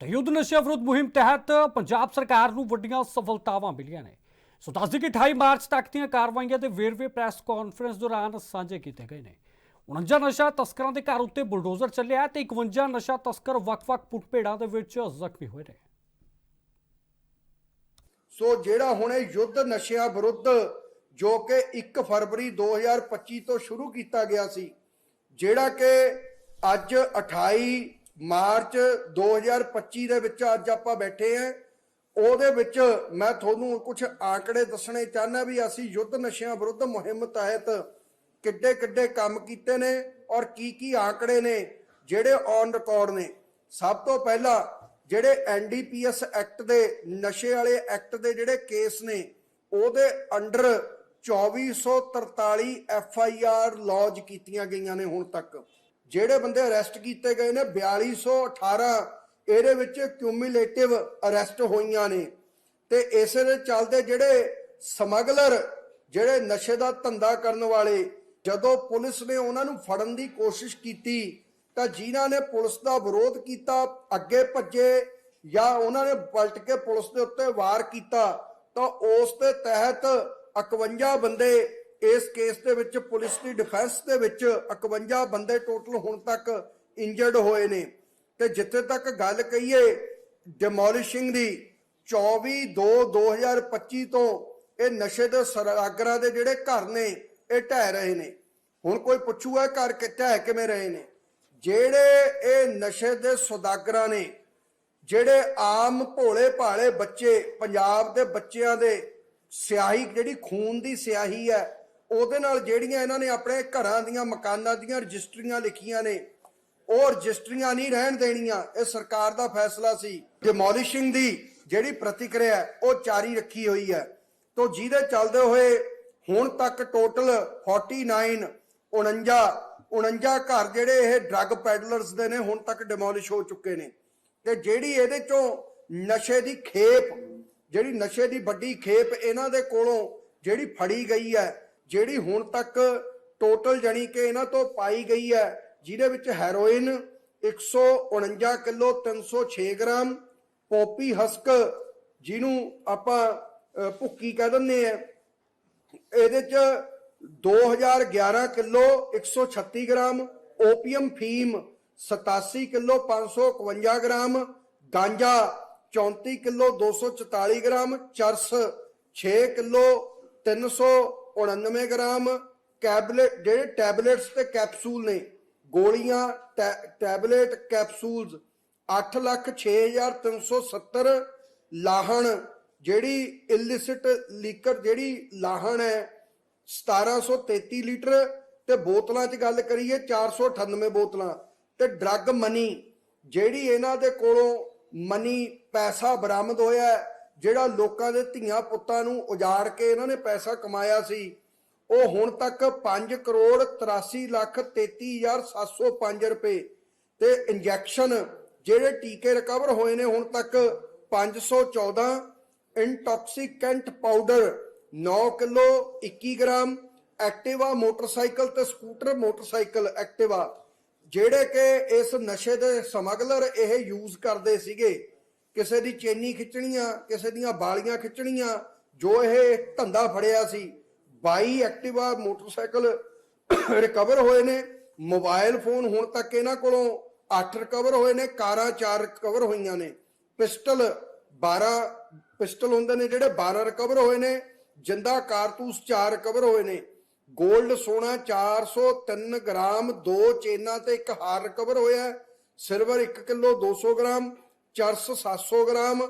ਤੇ ਯੁੱਧ ਨਸ਼ਾ ਵਿਰੁੱਧ ਮੁਹਿੰਮ ਤਹਿਤ ਪੰਜਾਬ ਸਰਕਾਰ ਨੂੰ ਵੱਡੀਆਂ ਸਫਲਤਾਵਾਂ ਮਿਲੀਆਂ ਨੇ। ਸੋ ਦੱਸ ਦਈਏ ਕਿ 28 ਮਾਰਚ ਤੱਕ ਦੀਆਂ ਕਾਰਵਾਈਆਂ ਤੇ ਵੇਰਵੇ ਪ੍ਰੈਸ ਕਾਨਫਰੰਸ ਦੌਰਾਨ ਸਾਂਝੇ ਕੀਤੇ ਗਏ ਨੇ। 49 ਨਸ਼ਾ ਤਸਕਰਾਂ ਦੇ ਘਰ ਉੱਤੇ ਬੁਲਡੋਜ਼ਰ ਚੱਲਿਆ ਤੇ 51 ਨਸ਼ਾ ਤਸਕਰ ਵੱਖ-ਵੱਖ ਪੁੱਟਪੇੜਾਂ ਦੇ ਵਿੱਚ ਜ਼ਖਮੀ ਹੋਏ ਨੇ। ਸੋ ਜਿਹੜਾ ਹੁਣ ਇਹ ਯੁੱਧ ਨਸ਼ਿਆਂ ਵਿਰੁੱਧ ਜੋ ਕਿ 1 ਫਰਵਰੀ 2025 ਤੋਂ ਸ਼ੁਰੂ ਕੀਤਾ ਗਿਆ ਸੀ, ਜਿਹੜਾ ਕਿ ਅੱਜ 28 ਮਾਰਚ 2025 ਦੇ ਵਿੱਚ ਅੱਜ ਆਪਾਂ ਬੈਠੇ ਆਂ ਉਹਦੇ ਵਿੱਚ ਮੈਂ ਤੁਹਾਨੂੰ ਕੁਝ ਆંકੜੇ ਦੱਸਣੇ ਚਾਹੁੰਦਾ ਵੀ ਅਸੀਂ ਯੁੱਧ ਨਸ਼ਿਆਂ ਵਿਰੁੱਧ ਮੁਹਿੰਮ ਤਹਿਤ ਕਿੱਡੇ ਕਿੱਡੇ ਕੰਮ ਕੀਤੇ ਨੇ ਔਰ ਕੀ ਕੀ ਆંકੜੇ ਨੇ ਜਿਹੜੇ ਔਨ ਰਿਕਾਰਡ ਨੇ। ਸਭ ਤੋਂ ਪਹਿਲਾਂ ਜਿਹੜੇ ਐਨਡੀਪੀਐਸ ਐਕਟ ਦੇ, ਨਸ਼ੇ ਵਾਲੇ ਐਕਟ ਦੇ ਜਿਹੜੇ ਕੇਸ ਨੇ, ਉਹਦੇ under 2443 F I R lodge ਕੀਤੀਆਂ ਗਈਆਂ ਨੇ ਹੁਣ ਤੱਕ। ਜਿਹੜੇ ਬੰਦੇ ਅਰੈਸਟ ਕੀਤੇ ਗਏ ਨੇ 4218 ਇਹਦੇ ਵਿੱਚ ਕਿਊਮੂਲੇਟਿਵ ਅਰੈਸਟ ਹੋਈਆਂ ਨੇ। ਤੇ ਇਸੇ ਦੇ ਚੱਲਦੇ ਜਿਹੜੇ ਸਮਗਲਰ, ਜਿਹੜੇ ਨਸ਼ੇ ਦਾ ਧੰਦਾ ਕਰਨ ਵਾਲੇ, ਜਦੋਂ ਪੁਲਿਸ ਨੇ ਉਹਨਾਂ ਨੂੰ ਫੜਨ ਦੀ ਕੋਸ਼ਿਸ਼ ਕੀਤੀ, ਤਾਂ ਜਿਨ੍ਹਾਂ ਨੇ ਪੁਲਿਸ ਦਾ ਵਿਰੋਧ ਕੀਤਾ, ਅੱਗੇ ਭੱਜੇ ਜਾਂ ਉਹਨਾਂ ਨੇ ਪਲਟ ਕੇ ਪੁਲਿਸ ਦੇ ਉੱਤੇ ਵਾਰ ਕੀਤਾ, ਤਾਂ ਉਸ ਦੇ ਤਹਿਤ 51 ਬੰਦੇ ਇਸ ਕੇਸ ਦੇ ਵਿੱਚ ਪੁਲਿਸ ਦੀ ਡਿਫੈਂਸ ਦੇ ਵਿੱਚ 51 ਬੰਦੇ ਟੋਟਲ ਹੁਣ ਤੱਕ ਇੰਜਰਡ ਹੋਏ ਨੇ। ਤੇ ਜਿੱਥੇ ਤੱਕ ਗੱਲ ਕਹੀਏ ਡਿਮੋਲਿਸ਼ਿੰਗ ਦੀ 24 2 2025 ਤੋਂ ਇਹ ਨਸ਼ੇ ਦੇ ਸਰਾਗਰਾਂ ਦੇ ਜਿਹੜੇ ਘਰ ਨੇ, ਇਹ ਢਹਿ ਰਹੇ ਨੇ। ਹੁਣ ਕੋਈ ਪੁੱਛੂਗਾ ਘਰ ਕਿ, ਢਹਿ ਕਿਵੇਂ ਰਹੇ ਨੇ? ਜਿਹੜੇ ਇਹ ਨਸ਼ੇ ਦੇ ਸੌਦਾਗਰਾਂ ਨੇ, ਜਿਹੜੇ ਆਮ ਭੋਲੇ ਭਾਲੇ ਬੱਚੇ, ਪੰਜਾਬ ਦੇ ਬੱਚਿਆਂ ਦੇ ਸਿਆਹੀ, ਜਿਹੜੀ ਖੂਨ ਦੀ ਸਿਆਹੀ ਹੈ ਉਹਦੇ ਨਾਲ ਜਿਹੜੀਆਂ ਇਹਨਾਂ ਨੇ ਆਪਣੇ ਘਰਾਂ ਦੀਆਂ ਮਕਾਨਾਂ ਦੀਆਂ ਰਜਿਸਟਰੀਆਂ ਲਿਖੀਆਂ ਨੇ, ਉਹ ਰਜਿਸਟਰੀਆਂ ਨਹੀਂ ਰਹਿਣ ਦੇਣੀਆਂ, ਇਹ ਸਰਕਾਰ ਦਾ ਫੈਸਲਾ ਸੀ। ਡਿਮੋਲਿਸ਼ਿੰਗ ਦੀ ਜਿਹੜੀ ਪ੍ਰਤੀਕਿਰਿਆ ਉਹ ਜਾਰੀ ਰੱਖੀ ਹੋਈ ਹੈ। ਤੋਂ ਜਿਹਦੇ ਚੱਲਦੇ ਹੋਏ ਹੁਣ ਤੱਕ ਟੋਟਲ 49 49 49 ਘਰ ਜਿਹੜੇ ਇਹ ਡਰੱਗ ਪੈਡਲਰਸ ਦੇ ਨੇ, ਹੁਣ ਤੱਕ ਡਿਮੋਲਿਸ਼ ਹੋ ਚੁੱਕੇ ਨੇ। ਤੇ ਜਿਹੜੀ ਇਹਦੇ ਚੋਂ ਨਸ਼ੇ ਦੀ ਖੇਪ, ਜਿਹੜੀ ਨਸ਼ੇ ਦੀ ਵੱਡੀ ਖੇਪ ਇਹਨਾਂ ਦੇ ਕੋਲੋਂ ਜਿਹੜੀ ਫੜੀ ਗਈ ਹੈ ਜਿਹੜੀ ਹੁਣ ਤੱਕ ਟੋਟਲ ਜਣੀ ਕਿ ਇਹਨਾਂ ਤੋਂ ਪਾਈ ਗਈ ਹੈ, ਜਿਹਦੇ ਵਿੱਚ heroin 149 kilo 306 gram, poppy husk, ਜਿਹਨੂੰ ਆਪਾਂ ਭੁੱਕੀ ਕਹਿ ਦਿੰਦੇ ਆ ਇਹਦੇ ਚ 2011 ਕਿਲੋ 136 ਗ੍ਰਾਮ, ਓਪੀਅਮ ਫੀਮ 87 kilo 551 gram, ganja 34 kilo 244 gram, charas 6 kilo 399 gram ਕੈਬਲੇਟ, ਜਿਹੜੇ ਟੈਬਲੇਟਸ ਤੇ ਕੈਪਸੂਲ ਨੇ, ਗੋਲੀਆਂ ਟੈਬਲੇਟ ਕੈਪਸੂਲਸ 8 ਲੱਖ 6370 ਲਾਹਣ, ਜਿਹੜੀ ਇਲਿਸਿਟ ਲੀਕਰ, ਜਿਹੜੀ ਲਾਹਣ ਹੈ 1733 ਲੀਟਰ, ਤੇ ਬੋਤਲਾਂ 'ਚ ਗੱਲ ਕਰੀਏ 498 ਬੋਤਲਾਂ, ਤੇ ਡਰੱਗ ਮਨੀ, ਜਿਹੜੀ ਇਹਨਾਂ ਦੇ ਕੋਲੋਂ ਮਨੀ ਪੈਸਾ ਬਰਾਮਦ ਹੋਇਆ ਜਿਹੜਾ ਲੋਕਾਂ ਦੇ ਧੀਆਂ ਪੁੱਤਾਂ ਨੂੰ ਉਜਾੜ ਕੇ ਇਹਨਾਂ ਨੇ ਪੈਸਾ ਕਮਾਇਆ ਸੀ, ਉਹ ਹੁਣ ਤੱਕ 5 ਕਰੋੜ 83 ਲੱਖ 33705 ਰੁਪਏ ਤੇ ਇੰਜੈਕਸ਼ਨ ਜਿਹੜੇ ਟੀਕੇ ਰਿਕਵਰ ਹੋਏ ਨੇ ਹੁਣ ਤੱਕ 514 intoxicant powder 9 kilo 21 gram Activa motorcycle ਤੇ ਸਕੂਟਰ ਮੋਟਰਸਾਈਕਲ ਐਕਟਿਵਾ, ਜਿਹੜੇ ਕਿ ਇਸ ਨਸ਼ੇ ਦੇ ਸਮਗਲਰ ਇਹ ਯੂਜ਼ ਕਰਦੇ ਸੀਗੇ। ਕਿਸੇ ਦੀ ਚੇਨੀ ਖਿੱਚਣੀਆਂ, ਕਿਸੇ ਦੀਆਂ ਬਾਲੀਆਂ ਖਿੱਚਣੀਆਂ, ਜੋ ਇਹ ਧੰਦਾ ਫੜਿਆ ਸੀ 22 ਐਕਟਿਵਾ ਮੋਟਰਸਾਈਕਲ ਰਿਕਵਰ ਹੋਏ ਨੇ, ਮੋਬਾਈਲ ਫੋਨ ਹੁਣ ਤੱਕ ਇਹਨਾਂ ਕੋਲੋਂ 8 ਰਿਕਵਰ ਹੋਏ ਨੇ, ਕਾਰਾਂ 4 ਰਿਕਵਰ ਹੋਈਆਂ ਨੇ ਪਿਸਟਲ 12 ਪਿਸਟਲ ਹੁੰਦੇ ਨੇ ਜਿਹੜੇ 12 ਰਿਕਵਰ ਹੋਏ ਨੇ, ਜਿੰਦਾ ਕਾਰਤੂਸ 4 ਰਿਕਵਰ ਹੋਏ ਨੇ 골ਡ ਸੋਨਾ 403 ਗ੍ਰਾਮ, ਦੋ ਚੇਨਾਂ ਤੇ ਇੱਕ ਹਾਰ ਰਿਕਵਰ ਹੋਇਆ ਹੈ। Silver 1 kilo 200 gram charas 700 gram.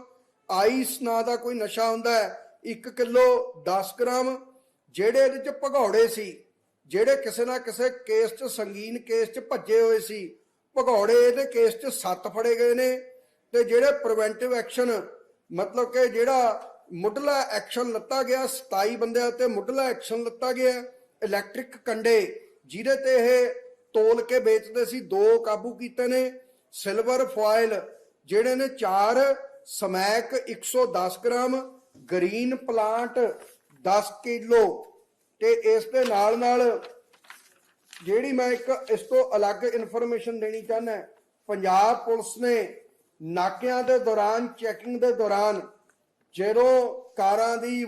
Ice ਨਾਂ ਦਾ ਕੋਈ ਨਸ਼ਾ ਹੁੰਦਾ ਹੈ 1 ਕਿਲੋ 10 ਗ੍ਰਾਮ। ਜਿਹੜੇ ਇਹਦੇ ਚ ਭਗੌੜੇ ਸੀ, ਜਿਹੜੇ ਕਿਸੇ ਨਾ ਕਿਸੇ ਕੇਸ 'ਚ, ਸੰਗੀਨ ਕੇਸ 'ਚ ਭੱਜੇ ਹੋਏ ਸੀ, ਭਗੌੜੇ ਇਹਦੇ ਕੇਸ 'ਚ ਸੱਤ ਫੜੇ ਗਏ ਨੇ। ਤੇ ਜਿਹੜੇ ਪ੍ਰੀਵੈਂਟਿਵ ਐਕਸ਼ਨ ਮਤਲਬ ਕਿ ਜਿਹੜਾ ਮੁੱਢਲਾ ਐਕਸ਼ਨ ਲੱਤਾ ਗਿਆ 27 ਬੰਦਿਆਂ ਤੇ ਮੁੱਢਲਾ ਐਕਸ਼ਨ ਲੱਤਾ ਗਿਆ ਇਲੈਕਟ੍ਰਿਕ ਕੰਡੇ, ਜਿਹਦੇ ਤੇ ਇਹ ਤੋਲ ਕੇ ਵੇਚਦੇ ਸੀ, ਦੋ ਕਾਬੂ ਕੀਤੇ ਨੇ ਸਿਲਵਰ ਫੁਆਇਲ ਜਿਹੜੇ ਨੇ 4 smack 110 gram green plant 10 kilo. ਤੇ ਇਸ ਦੇ ਨਾਲ ਨਾਲ ਜਿਹੜੀ ਮੈਂ ਇੱਕ ਇਸ ਤੋਂ ਅਲੱਗ ਇਨਫੋਰਮੇਸ਼ਨ ਦੇਣੀ ਚਾਹੁੰਦਾ ਪੰਜਾਬ ਪੁਲਿਸ ਨੇ ਨਾਕਿਆਂ ਦੇ ਦੌਰਾਨ, ਚੈਕਿੰਗ ਦੇ ਦੌਰਾਨ ਜਦੋਂ ਕਾਰਾਂ ਦੀ